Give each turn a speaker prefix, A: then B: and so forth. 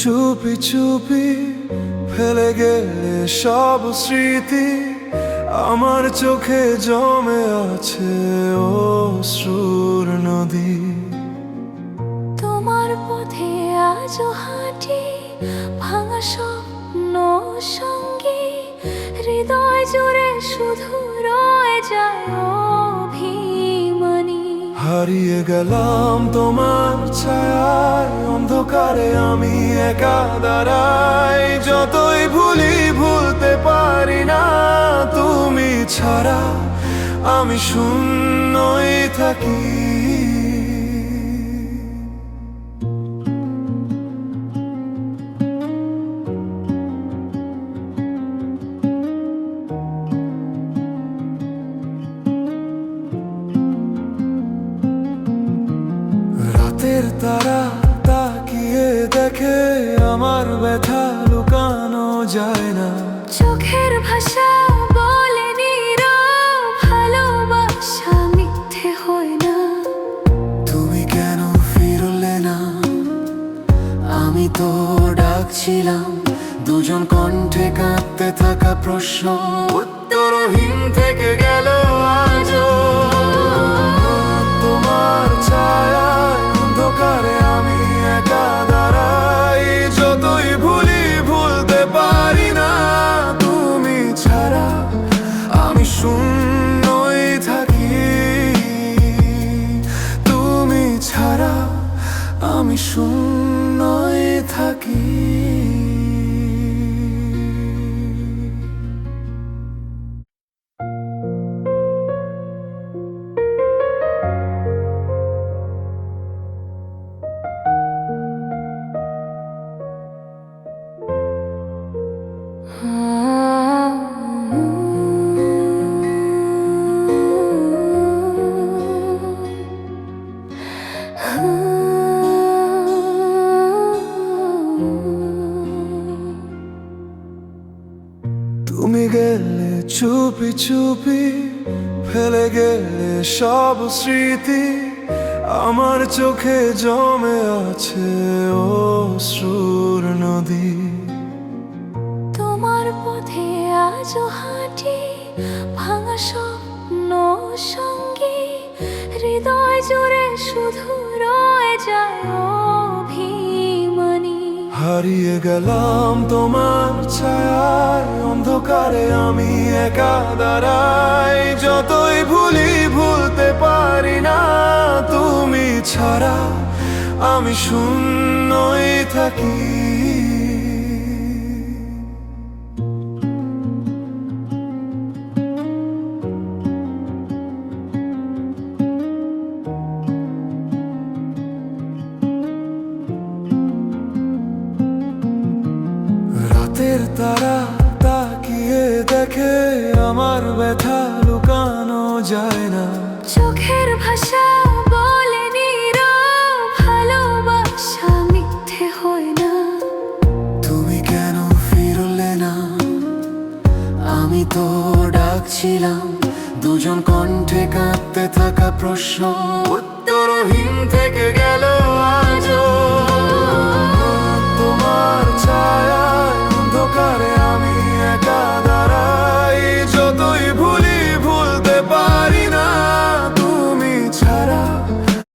A: চুপি চুপি ফেলে গেলে সব স্মৃতি আমার চোখে জমে আছে অশ্রুর নদী।
B: তোমার পথে আজও হাঁটি ভাঙা স্বপ্ন সঙ্গে হৃদয় জুড়ে শুধু রয়ে যায় অভিমানী।
A: হারিয়ে গেলাম তোমার ছায়ায় অন্ধকারে আমি একা দাঁড়াই, যতই ভুলি ভুলতে পারি না, তুমি ছাড়া আমি শূন্যই থাকি। তারা ব্যথা লুকানো যায় না।
B: চোখের ভাষা বলেনি ভালোবাসা মিথ্যে হয় না।
A: তুমি কেন ফিরলে না? আমি তো ডাকছিলাম দুজন কণ্ঠে কাঁদতে থাকা প্রশ্ন। উত্তরহীন থেকে গেল আজও। শূন্যই থাকি। তুমি ছাড়া আমি শূন্যই থাকি। তুমি গেলে চুপি চুপি, ফেলে গেলে সব স্মৃতি, আমার চোখে জমে আছে অশ্রুর নদী।
B: তোমার পথে আজও হাঁটি, ভাঙা স্বপ্ন সঙ্গে, হৃদয় জুড়ে শুধু
A: হারিয়ে গেলাম তোমার ছায়ার অন্ধকারে আমি একা দাঁড়াই। যতই ভুলি ভুলতে পারি না, তুমি ছাড়া আমি শূন্যই থাকি। তারা তাকিয়ে দেখে আমার ব্যথা লুকানো যায় না।
B: চোখের ভাষা বলেনি ভালোবাসা মিথ্যে হয় না।
A: তুমি কেন ফিরলে না? আমি তো ডাকছিলাম দুজন কণ্ঠে কাঁদতে থাকা প্রশ্ন। উত্তরহীন থেকে গেল আজ